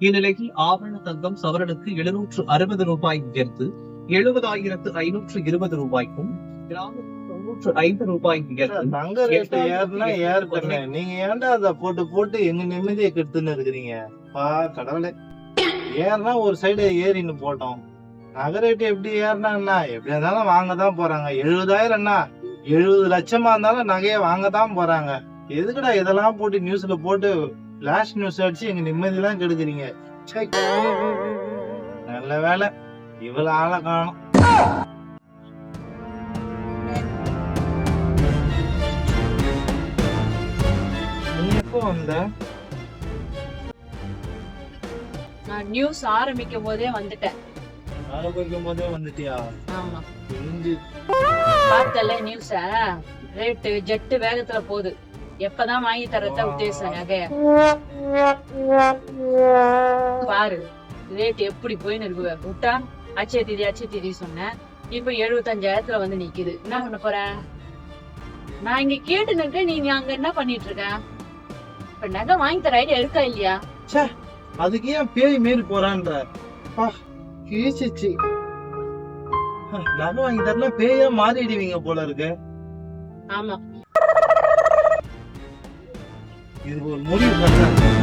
இந்நிலையில் ஆபரண தங்கம் சவரனுக்கு எழுநூற்று அறுபது ரூபாய் உயர்ந்து எழுபதாயிரத்து ஐநூற்று இருபது ரூபாய்க்கும் கிராமுக்கு தொன்னூற்று ஐந்து ரூபாய் தங்க ரேட் ஏறுனா நீங்க ஏன்டா அத போட்டு போட்டு எங்க நிம்மதியை கெடுத்துன்னு இருக்கிறீங்க பா கடவுளே ஏறுனா ஒரு சைடு ஏறின்னு போட்டோம் நகை ரேட் எப்படி ஏறினா எப்படி இருந்தாலும் வாங்க தான் போறாங்க எழுபதாயிரம்னா எழுபது லட்சமா இருந்தாலும் நகையை வாங்க தான் போறாங்க எதுக்குடா இதெல்லாம் போட்டு நியூஸ்ல போட்டு பிளாஷ் நியூஸ் அடிச்சு எங்க நிம்மதியெல்லாம் கெடுக்குறீங்க. நல்ல வேலை. இவ்வளவு ஆளை காணும். நீ எப்போ வந்த? நான் நியூஸ் ஆரம்பிக்கும் போதே வந்துட்டேன். ஆரம்பிக்கும் போதே வந்துட்டியா? ஆமா. பார்த்தல நியூஸ ரேட்டு ஜெட்டு வேகத்துல போகுது. எப்பதான் வாங்கி தரத உத்தேசம் பாரு ரேட் எப்படி போயின்னு இருக்கு. விட்டா அச்சய தீதி அச்சய தீதி சொன்னேன். இப்ப எழுபத்தஞ்சாயிரத்துல வந்து நிக்குது. என்ன பண்ண போற? நான் இங்க கேட்டு நிக்க நீங்க அங்க என்ன பண்ணிட்டு இருக்க? இப்ப நகை வாங்கி தர ஐடியா இருக்கா இல்லையா? அதுக்கு ஏன் பேய் மாரி போறான்ற? பா கீச்சிச்சு நகை வாங்கி தரல பேயா மாறிடுவீங்க போல இருக்கு. ஆமா. இது ஒரு முடிவு கட்டாங்க